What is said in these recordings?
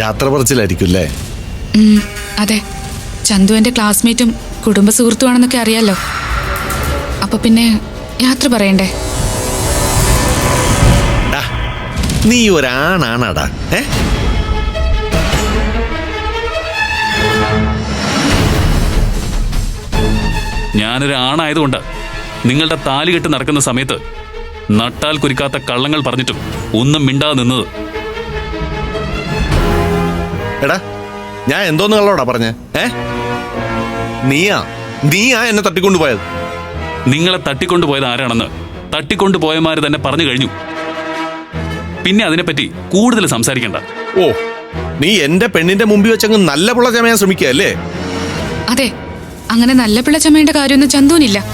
യാത്ര പറച്ചിലായിരിക്കും അല്ലേ അതെ. ചന്തു എന്റെ ക്ലാസ്മേറ്റും കുടുംബ സുഹൃത്തുമാണെന്നൊക്കെ അറിയാലോ. അപ്പൊ പിന്നെ യാത്ര പറയണ്ടേ? നീ ഒരാണാണാടാ ഏ? ഞാനൊരു ആണായതുകൊണ്ട് നിങ്ങളുടെ താലി കെട്ട് നടക്കുന്ന സമയത്ത് നട്ടാൽ കുരുക്കാത്ത കള്ളങ്ങൾ പറഞ്ഞിട്ടും ഒന്നും മിണ്ടാതെ നിന്നത് എടാ ഞാൻ എന്തോന്ന് നിങ്ങളോടാ പറഞ്ഞേ? ഏ? നീയാ? നീയാ എന്നെ തട്ടിക്കൊണ്ടുപോയത്? നിങ്ങളെ തട്ടിക്കൊണ്ടുപോയത് ആരാണെന്ന് തട്ടിക്കൊണ്ടുപോയമാര് തന്നെ പറഞ്ഞു കഴിഞ്ഞു. പിന്നെ അതിനെപ്പറ്റി കൂടുതൽ സംസാരിക്കണ്ട. ഓ നീ എന്റെ പെണ്ണിന്റെ മുമ്പിൽ വെച്ചങ്ങ് നല്ല പുള്ള ചമയാൻ ശ്രമിക്കുക അല്ലേ? അതെ അങ്ങനെ നല്ല പിള്ള ചമയേണ്ട കാര്യമൊന്നും ചന്തുവിനില്ല.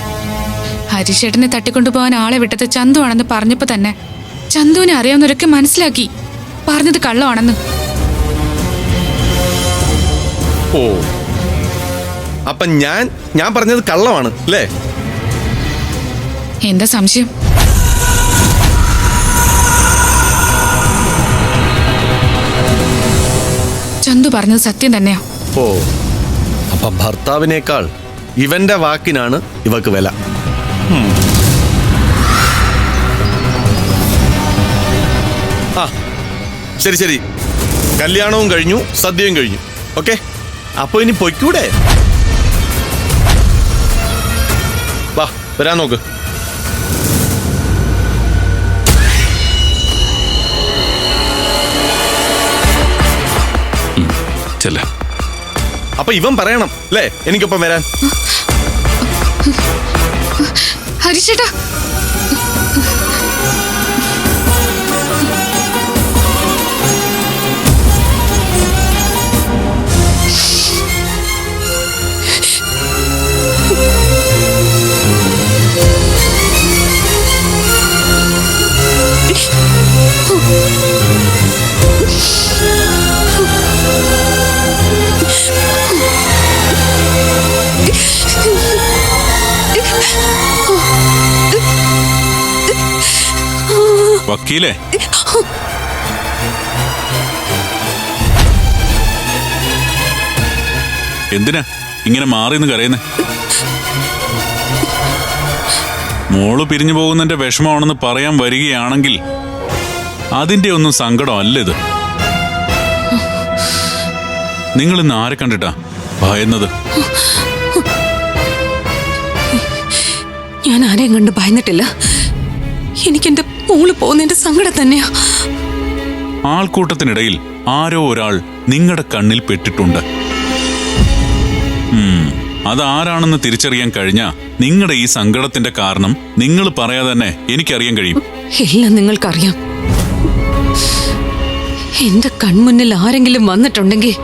ഹരിശേട്ടനെ തട്ടിക്കൊണ്ടുപോകാൻ ആളെ വിട്ടത് ചന്തു ആണെന്ന് പറഞ്ഞപ്പോ തന്നെ ചന്തുവിനെ അറിയാവുന്നവരൊക്കെ മനസ്സിലാക്കി. പറഞ്ഞത് കള്ളമാണെന്ന്. ഓ. അപ്പൊ ഞാൻ ഞാൻ പറഞ്ഞത് കള്ളമാണ് അല്ലേ? എന്താ സംശയം? ചന്തു പറഞ്ഞത് സത്യം തന്നെയാ. ഓ. അപ്പൊ ഭർത്താവിനേക്കാൾ ഇവന്റെ വാക്കിനാണ് ഇവക്ക് വില. ആ ശരി ശരി. കല്യാണവും കഴിഞ്ഞു സദ്യയും കഴിഞ്ഞു. ഓക്കെ? അപ്പൊ ഇനി പൊയ്ക്കൂടെ? വാ വരാൻ നോക്ക്. ചെല്ല. അപ്പൊ ഇവൻ പറയണം അല്ലേ? എനിക്കൊപ്പം വരാൻ. ഹരിശേട്ടാ വക്കീലേ? എന്തിനാ ഇങ്ങനെ മാറി നിന്ന് കരയുന്നേ? മോൾ പിരിഞ്ഞു പോകുന്നതിന്റെ വിഷമമാണെന്ന് പറയാൻ വരികയാണെങ്കിൽ അതിന്റെ ഒന്നും സങ്കടമല്ല ഇത്. നിങ്ങൾ ഇന്ന് ആരെ കണ്ടിട്ടാ ഭയന്നത്? ഞാൻ ആരെയും കണ്ട് ഭയന്നിട്ടില്ല. എനിക്കെന്റെ മോൾ പോകുന്നതിന്റെ സങ്കടം തന്നെയാ. ആൾക്കൂട്ടത്തിനിടയിൽ ആരോ ഒരാൾ നിങ്ങളുടെ കണ്ണിൽ പെട്ടിട്ടുണ്ട്. അത് അതാരാണെന്ന് തിരിച്ചറിയാൻ കഴിഞ്ഞ നിങ്ങളുടെ ഈ സങ്കടത്തിന്റെ കാരണം നിങ്ങൾ പറയാതെ തന്നെ എനിക്കറിയാൻ കഴിയും. എല്ലാം നിങ്ങൾക്കറിയാം. എന്റെ കൺമുന്നിൽ ആരെങ്കിലും വന്നിട്ടുണ്ടെങ്കിൽ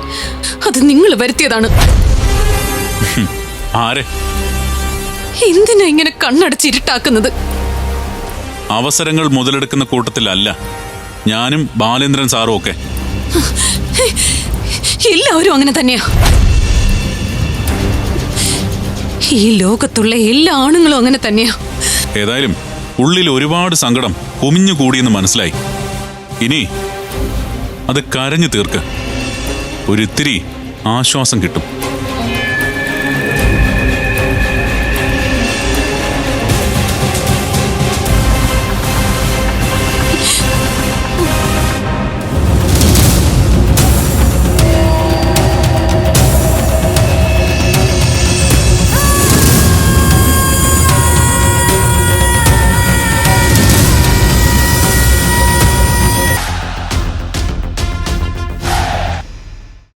അത് നിങ്ങൾ വരുത്തിയതാണ്. ആരെ? എന്തിനാ ഇങ്ങനെ കണ്ണടച്ചിരുട്ടാക്കുന്നത് അവസരങ്ങൾ മുതലെടുക്കുന്ന കൂട്ടത്തിലല്ല. ഞാനും ബാലേന്ദ്രൻ സാറും ഒക്കെ. എല്ലാവരും അങ്ങനെ തന്നെയാ. ഈ ലോകത്തുള്ള എല്ലാ ആണുങ്ങളും അങ്ങനെ തന്നെയാ. ഏതായാലും ഉള്ളിൽ ഒരുപാട് സങ്കടം കുമിഞ്ഞു കൂടിയെന്ന് മനസ്സിലായി. ഇനി അത് കരഞ്ഞു തീർക്ക്. ഒരിത്തിരി ആശ്വാസം കിട്ടും.